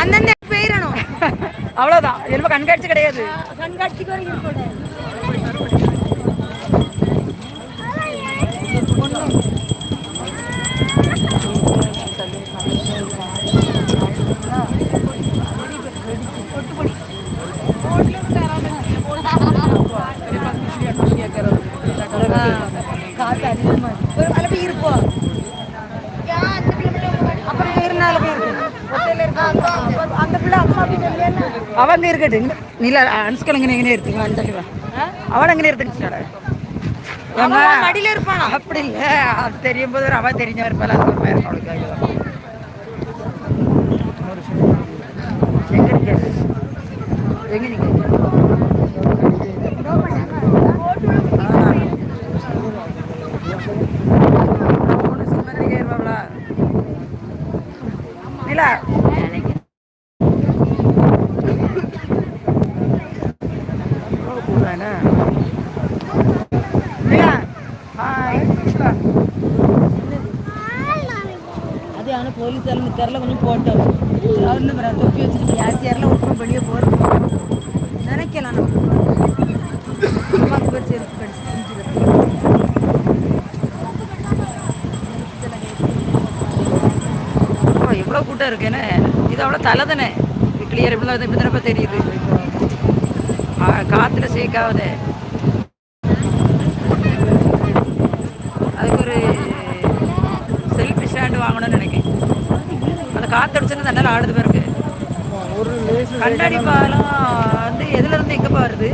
அந்தந்த போயிடணும் அவ்வளவுதான். எலும்பு கண்காட்சி கிடையாது. கண்காட்சிக்கு வரைக்கும் இருக்கக்கூடாது. காத்து அதிகமா இருக்கு. ஒரு மழை போய் இருப்போம் அப்புறம் வேறு நாள் போய் இருக்கு ஒத்தையில இருக்கு. அப்ப அந்த பிள்ளை அம்மா அப்படி சொல்லலைன்னா அவங்க இருக்கட்டு நீல அனுஷ்கல் எங்கே எங்கே எடுத்துங்க அந்த அவன் அவன் உன் மடியில இருப்பானா? அப்படி இல்லை. அது தெரியும் போது அவ தெரிஞ்ச இருப்பாள் அது ஒரு மாதிரி அவளுக்கு. எங்க? நிலா கூப்பிடுறானே நிலா ஹாய் அது ஆனால் போலீஸார் கொஞ்சம் போட்டோம். அவரு பிறகு தொப்பி வச்சுட்டு யாசியாரில் ஒன்றும் வெளியே போகிறோம் நினைக்கலாம் நம்ம. பேர் செருப்பு கடிச்சு ஓ எவ்வளோ கூட்டம் இருக்குன்னு இது அவ்வளோ தலை தானே? கிளியர் இப்படி இப்படி தானே தெரியுது. காற்றுல காத்துல சேக்காவது அதுக்கு ஒரு காத்தடிச்சுன்னு தண்டால் ஆடுது பிறகு கண்ணாடி பாலம் வந்து எதுல இருந்து எங்க வருது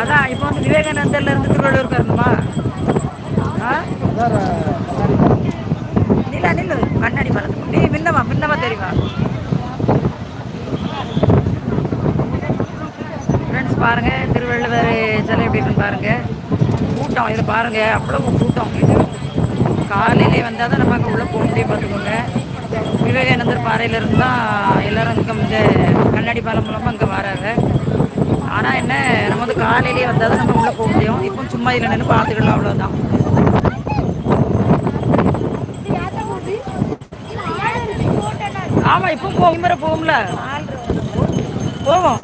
அதான் இப்போ வந்து விவேகானந்தர்ல இருந்து திருவள்ளூருக்கு வரணுமா? ஆ? நில்ல நில்லு. கண்ணாடி பாலத்துக்கு நீ முன்னமா முன்னமா தெரியுமா? ஃப்ரெண்ட்ஸ் பாருங்க திருவள்ளுவர் சிலை எப்படி இருக்குன்னு பாருங்க. கூட்டம் இதை பாருங்க. அவ்வளவு கூட்டம். இது காலையிலே வந்தால் தான் நம்ம உள்ள போக முடியும் பார்த்துக்கோங்க. விவேகானந்தர் பாறையில இருந்து தான் எல்லாரும் இங்கே இந்த கண்ணாடி பாலம் மூலமாக இங்கே வராங்க. ஆனால் என்ன நம்ம வந்து காலையிலேயே வந்தால் தான் நம்ம உள்ளே போக முடியும். இப்போ சும்மா இதில் நின்று பார்த்துக்கலாம் அவ்வளோதான் ஆமாம் இப்போ போகும் போகும்ல? போவோம்.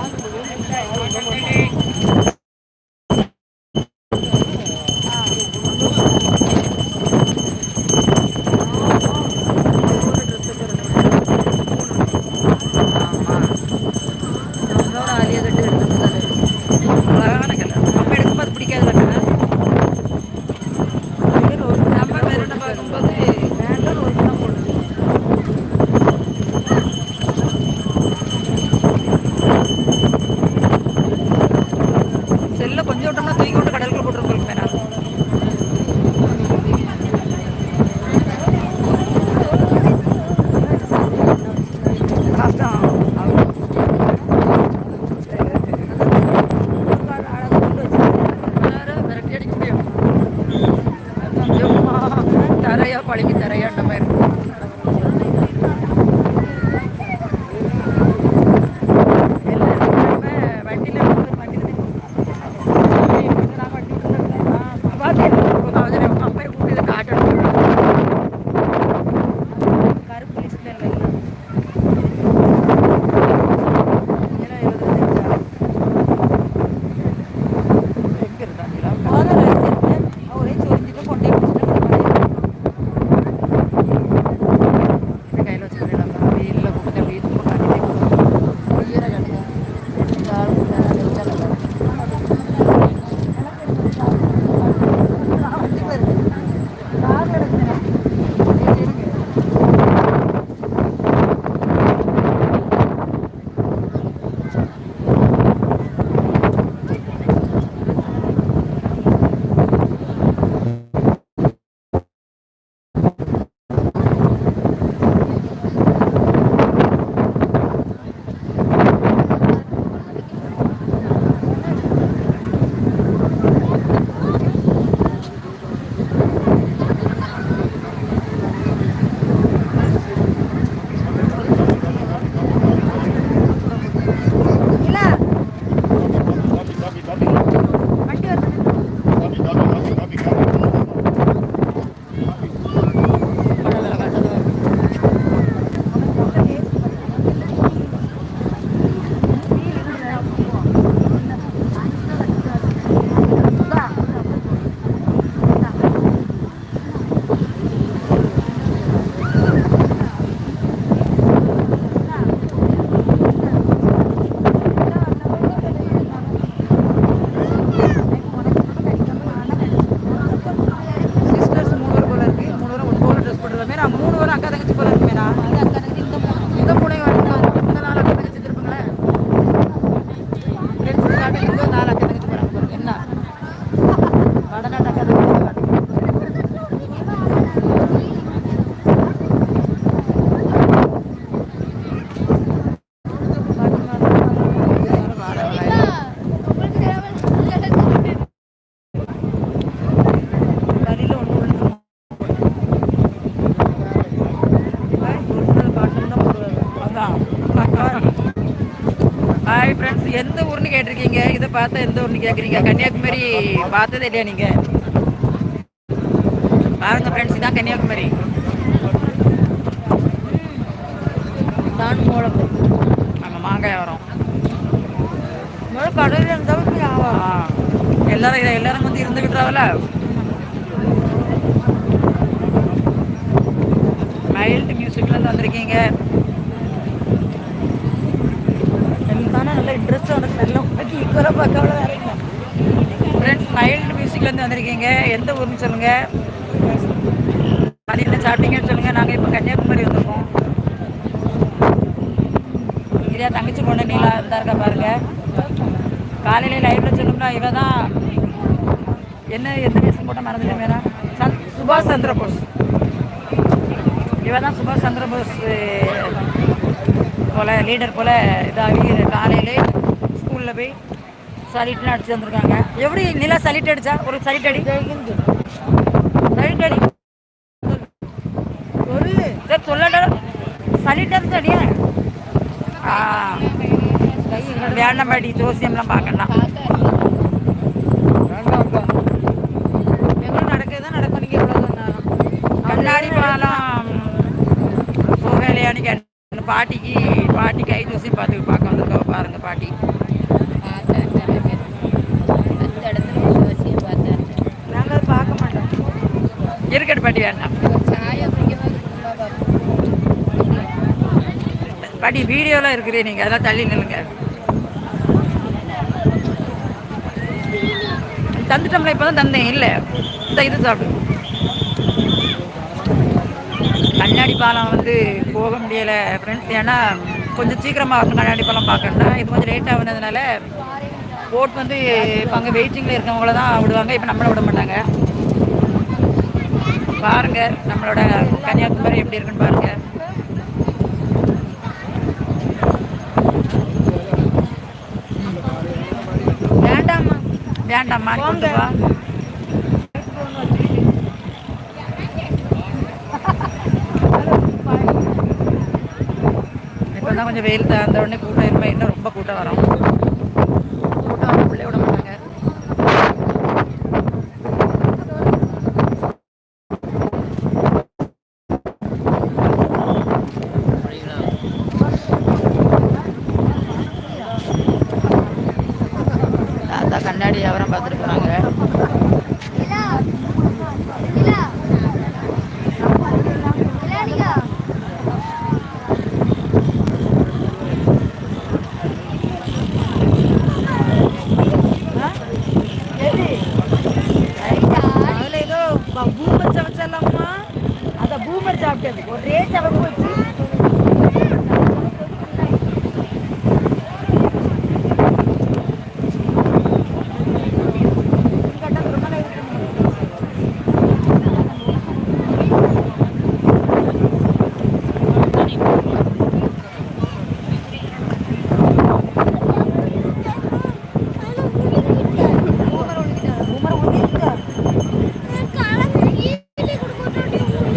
இதை பார்த்தா எந்த ஊர்னு கேட்குறீங்க கன்னியாகுமரி பார்த்ததே இல்லையா நீங்கள் பாருங்க ஃப்ரெண்ட்ஸ் இதான் கன்னியாகுமரி. தான் மூலம் அங்கே மாங்காய் வரும். கடையில் இருந்தாலும் எல்லாரும் எல்லாரும் வந்து இருந்துக்கிட்டாவல மைல்டு மியூசிக்லேருந்து வந்திருக்கீங்க. எனக்கு இன்ட்ரெஸ்ட் உனக்கு நல்ல உனக்கு ஈக்குவலாக பார்க்க அவ்வளோ வேறு இல்லை ஃப்ரெண்ட்ஸ் மைல்டு மியூசிக்லேருந்து வந்திருக்கீங்க. எந்த ஊர்னு சொல்லுங்கள் அது என்ன சாப்பிட்டீங்கன்னு சொல்லுங்கள் நாங்கள் இப்போ கன்னியாகுமரி வந்திருக்கோம். இதே தங்கச்சி பொண்ணு நீலா இருந்தா இருக்கா பாருங்க. காலையில லைவ்ல சொல்லணும்னா இவ தான் என்ன எந்த வேஷம் போட்ட மறந்துட்டேன் வேணா சந்த் சுபாஷ் சந்திர போஸ் இவ தான் சுபாஷ் சந்திர போஸ் போல லீடர் போல இதாகி காலையிலே ஸ்கூலில் போய் சலிட்லாம் அடிச்சு வந்திருக்காங்க. எப்படி நிலா சலிட் அடிச்சா? ஒரு சலிட் அடி. ஜெய்ஹிந்த் சலிட் அடி. ஒரு சரி சொல்லடா சலிட் அடிச்சு அடியா? ஆ. வேண்டாம்பாடி ஜோசியம்லாம் பார்க்கலாம் வேண்டாம்க்கா எவ்வளோ நடக்குது தான் நடக்கும் நீங்கள் எவ்வளோ சொன்னாலும் கண்ணாடி பாலம் சோவேலையானு கேட்ட பாட்டிக்கு பாட்டி கை ஜோசியம் பார்த்து பார்க்க வந்திருக்கோம் பாருங்க பாட்டி நாங்கள் அதை பார்க்க மாட்டோம் படி வேண்டாம் வீடியோலாம் இருக்கிறீங்க நீங்கள் அதெல்லாம் தள்ளி நில்லுங்க. தந்துட்டோம்ல இப்போ தான் தந்தேன் இல்லை. இந்த இது சாப்பிடு. கண்ணாடி பாலம் வந்து போக முடியலை ஃப்ரெண்ட்ஸ் ஏன்னா கொஞ்சம் சீக்கிரமாக கண்ணாடி பாலம் பார்க்கணும்னா இது கொஞ்சம் லேட் ஆகுனதுனால போட் வந்து இப்போ அங்கே வெயிட்டிங்கில் இருக்கவங்கள தான் விடுவாங்க இப்போ நம்மளை விட மாட்டாங்க. பாருங்க நம்மளோட கன்னியாகுமரி எப்படி இருக்குன்னு பாருங்க. வேண்டாம்மா வேண்டாம்மா வா. இப்போ தான் கொஞ்சம் வெயில் தகுந்த உடனே கூட்டம் இருப்பேன் இன்னும் ரொம்ப கூட்டம் வரும் கூட்டம் வரும் பிள்ளை விட மாட்டாங்க தாத்தா கண்ணாடி வியாபாரம் பார்த்துட்டு போகிறாங்க அதில் ஏதோ ப- பூமர் சமைச்சிடலாமா அதை பூமர் சாப்பிட்டது ஒரே சவப்பு வச்சு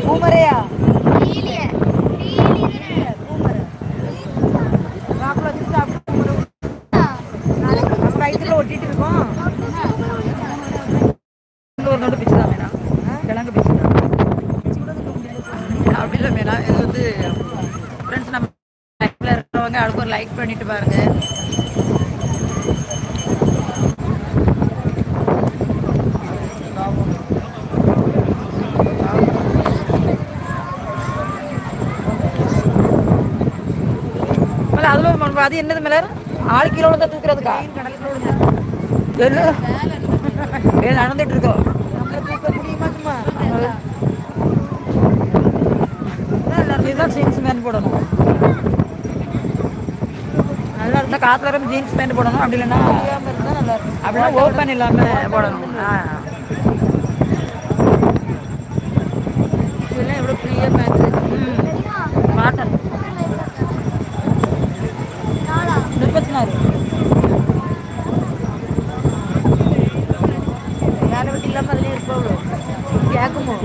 பூமரையா மாப்பிள்ள வச்சு சாப்பிட்டு நம்ம வயிற்றுல ஒட்டிட்டு இருக்கோம் இங்க ஒரு நோட்டு பிச்சு தான் வேணாம் கிழங்கு பிச்சு தான் அப்படி இல்லை வேணாம் இது வந்து ஃப்ரெண்ட்ஸ் நம்ம லைஃப்பில் இருக்கிறவங்க அதுக்கு ஒரு லைக் பண்ணிட்டு பாருங்க. மேல மண் அது என்னது மேல ஆள் கிலோல தான் தூக்குறதுக்கா? என்ன? நடந்துட்டு இருக்கோம் நம்மளை தூக்க முடியுமா சும்மா இதுதான் ஜீன்ஸ் பேண்ட் போடணும் நல்லா இருந்தா காத்துல வரும் ஜீன்ஸ் பேண்ட் போடணும் அப்படி இல்லைன்னா அப்படின்னா ஓப்பன் இல்லாம போடணும் ஆ. இதெல்லாம் எவ்வளோ ஃப்ரீயாக பேண்ட் ம். காட்டன் முப்பத்தி நாலு வேலை வெட்டி இல்லாமல் அதுலேயே இருப்பாங்களோ கேட்குமோ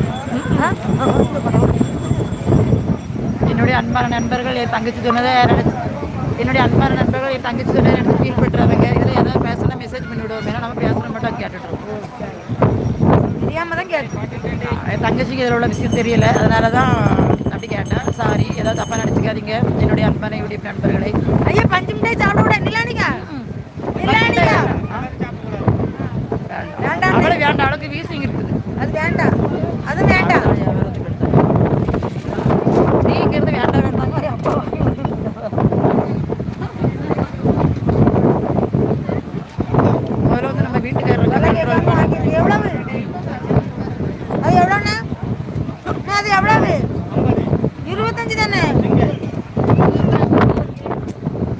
என்னுடைய அன்பான நண்பர்கள் என் தங்கச்சி சொன்னதை என்னுடைய அன்பான நண்பர்கள் என் தங்கச்சி சொன்னதை நினைச்சு ஃபீல் பண்ணுறாங்க இதில் ஏதாவது பேசணும் மெசேஜ் பண்ணி விடுவோம் ஏன்னா நம்ம பேசுகிற மட்டும் கேட்டுட்டு இருக்கோம். தெரியாம தான் கேட்டேன் என் தங்கச்சிக்கு இதில் உள்ள விஷயம் தெரியல. அதனால தான் அப்படி கேட்டேன். சாரி ஏதாவது தப்பாக நினச்சிக்காதீங்க. என்னுடைய அன்பான யூடியூப் நண்பர்களை. ஐயா பஞ்சு மிட்டாய் சாப்பிட விட நிலானிங்க நிலானிங்க வேண்டாம். அவளை வேண்டாம். அவளுக்கு வீசிங் இருக்குது. அது வேண்டாம். அது வேண்டாம். நீ இங்கிருந்து வேண்டாம் வேண்டாம் மாதிரி அப்பா முதல்ல வந்து நம்ம வீட்டுக்காரருக்கு அதெல்லாம் control கேட்காம பண்ணணும். வாங்கிட்டு எவ்வளவு அது எவ்வளோண்ணா அண்ணா, அது எவ்வளவு இருபத்தஞ்சு தானே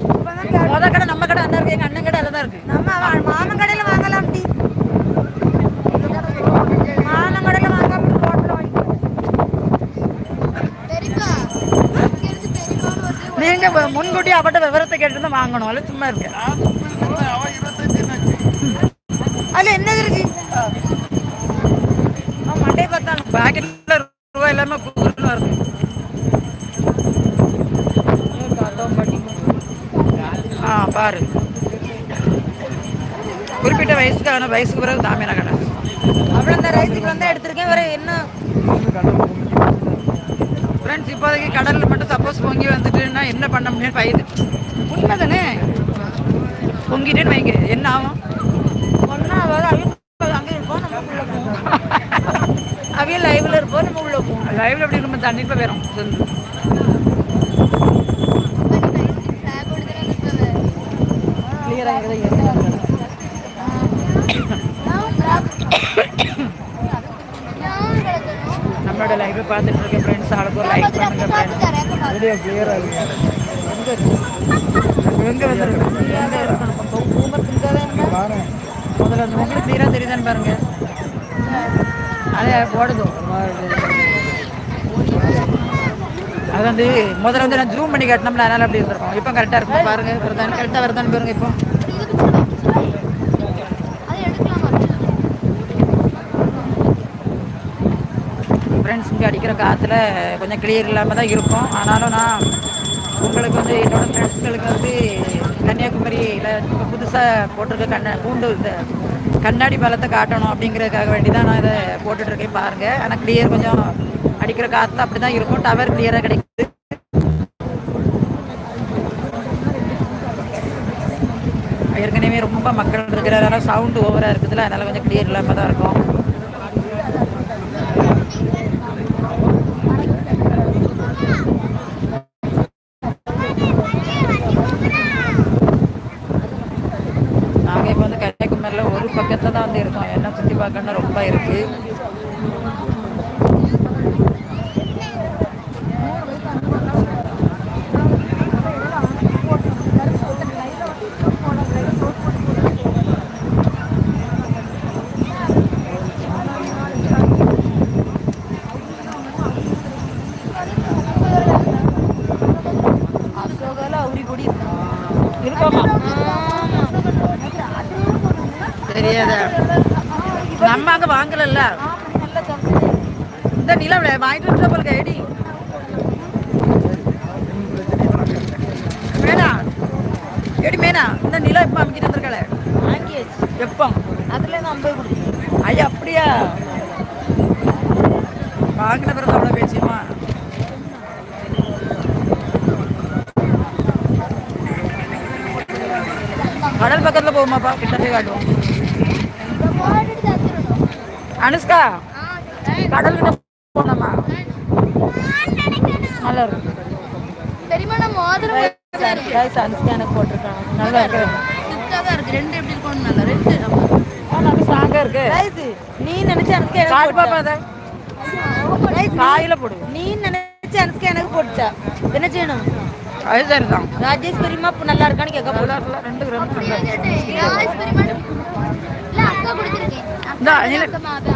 இப்பதான் கேட்டேன். மொத கடை நம்ம கடை அண்ணா இருக்கு எங்க அண்ணன் கடை தான் இருக்கு நம்ம அவ- மாமன் கடையில வாங்கலாம் டீ மாமன் கடையில வாங்காம ரோட்ல வாங்கிக்கலாம் நீங்க முன்கூட்டி அவட்ட விவரத்தை கேட்டு தான் வாங்கணும். அல்ல சும்மா இருக்கு. அதுல என்ன இருக்கு? அவன் மண்டையை பாக்கெட்ல ரூபாய் இல்லாம கூறுன்னு வருது. ஆ பாரு. குறிப்பிட்ட வயசுக்கான வயசுக்கு பிறகு தாமியான கடை. அவ்வளோ இந்த ரைஸுக்கு வந்தா எடுத்திருக்கேன். வேற என்ன? ஃப்ரெண்ட்ஸ் இப்போதைக்கு கடலில் சப்போஸ் பொங்கி வந்துட்டுன்னா என்ன பண்ண முடியும்னு பயது உண்மை தானே பொங்கிட்டேன்னு வைங்க என்ன ஆகும்? அதாவது அங்கே இருப்போம் நம்ம உள்ள போவோம் அவைய லைவ்ல இருப்போம் நம்ம உள்ள போவோம் லைவ்ல எப்படி நம்ம தண்ணி வேறும் சொல்லு. நம்மளோட லைவை பார்த்துட்டு இருக்க ஃப்ரெண்ட்ஸ் ஆளுக்கு ஒரு லைக் பண்ணுங்க ஃப்ரெண்ட்ஸ் வீடியோ கிளியராக இருக்கு? எங்க வந்துருக்கு பாருங்க. முதல்ல அந்த உங்களுக்கு கிளியராக தெரியுதான்னு பாருங்க. அதே போடுது. அது வந்து முதல்ல வந்து நான் ஜூம் பண்ணி காட்டினோம்ல அதனால அப்படி இருந்திருக்கும். இப்போ கரெக்டாக இருக்கும்? பாருங்க வருதான்னு கரெக்டாக வருதான்னு பாருங்க இப்போ. ஃப்ரெண்ட்ஸ் இங்கே அடிக்கிற காற்றுல கொஞ்சம் கிளியர் இல்லாமல் தான் இருக்கும். ஆனாலும் நான் உங்களுக்கு வந்து என்னோடய ஃப்ரெண்ட்ஸ்களுக்கு வந்து கன்னியாகுமரியில் இப்போ புதுசாக போட்டிருக்க கண்ண பூண்டு இந்த கண்ணாடி பலத்தை காட்டணும் அப்படிங்கிறதுக்காக வேண்டி தான் நான் இதை போட்டுட்ருக்கேன் பாருங்கள் ஆனால் கிளியர் கொஞ்சம் அடிக்கிற காற்று அப்படி தான் இருக்கும் டவர் கிளியராக கிடைக்குது. ஏற்கனவே ரொம்ப மக்கள் இருக்கிறதால சவுண்டு ஓவராக இருக்குதுல அதனால் கொஞ்சம் கிளியர் இல்லாமல் தான் இருக்கும் நாங்கள் இப்போ வந்து கன்னியாகுமரியில் ஒரு பக்கத்தில் தான் வந்து இருக்கோம். என்ன சுற்றி பார்க்கணும்னா ரொம்ப இருக்குது அசோகால அவுரி கொடி இருக்கோமா தெரியாத நம்ம அங்கே வாங்கலல்ல? இந்த நிலம் வாங்கிட்டு வந்து போல ஐடி மேனா எடி மேனா இந்த நிலம் எப்போ அமைக்கிட்டு வந்திருக்கல வாங்கியாச்சு. எப்போ? அதுல இருந்து ஐம்பது ஐயா அப்படியா? வாங்கின பிறகு அவ்வளோ பேச்சியமா? கடல் பக்கத்தில் போகுமாப்பா? கிட்ட போய் காட்டுவோம். அனுஷ்கா கடல் கிட்ட போனோமா நல்லா இருக்கு தெரியுமா அனுஷ்கா எனக்கு போட்டிருக்காங்க. நல்லா இருக்கு ரெண்டு எப்படி இருக்கணும் நல்லா ரெண்டு நல்லா ஸ்ட்ராங்காக இருக்கு நீ நினைச்ச அனுஷ்கா எனக்கு பாப்பா காயில போடு. நீ நினைச்ச அனுஷ்கா எனக்கு போட்டுட்டா என்ன செய்யணும்? அது சரிதான். ராஜேஷ் பெரியமா நல்லா இருக்கான்னு கேட்க நல்லா போறேன் இருக்குல்ல? ரெண்டு.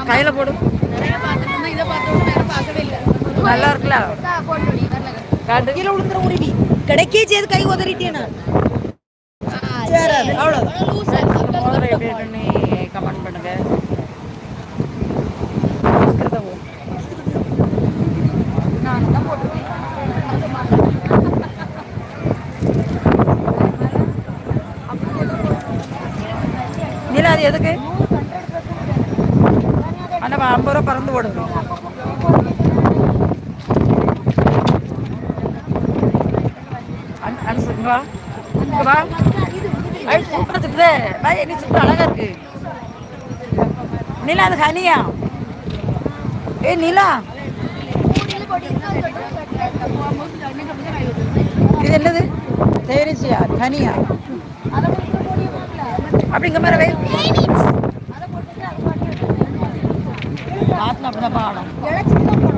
கையில போடு. நல்லா இருக்குல்ல? கீழே விழுந்துற கிடைக்கே சேர்ந்து கை உதறிட்டேனா சரி. கமெண்ட் பண்ணுங்க. நிலா எதுக்கு? ஐம்பது ரூபா பறந்து ஓடுது அன்- அனுசு, அழகா இருக்கு. நிலா அது ஹனியா? ஏ நிலா. இது என்னது? தேரிச்சியா ஹனியா? அப்படிங்க மாதிரி ராத்னா அப்படி தான் பாடம்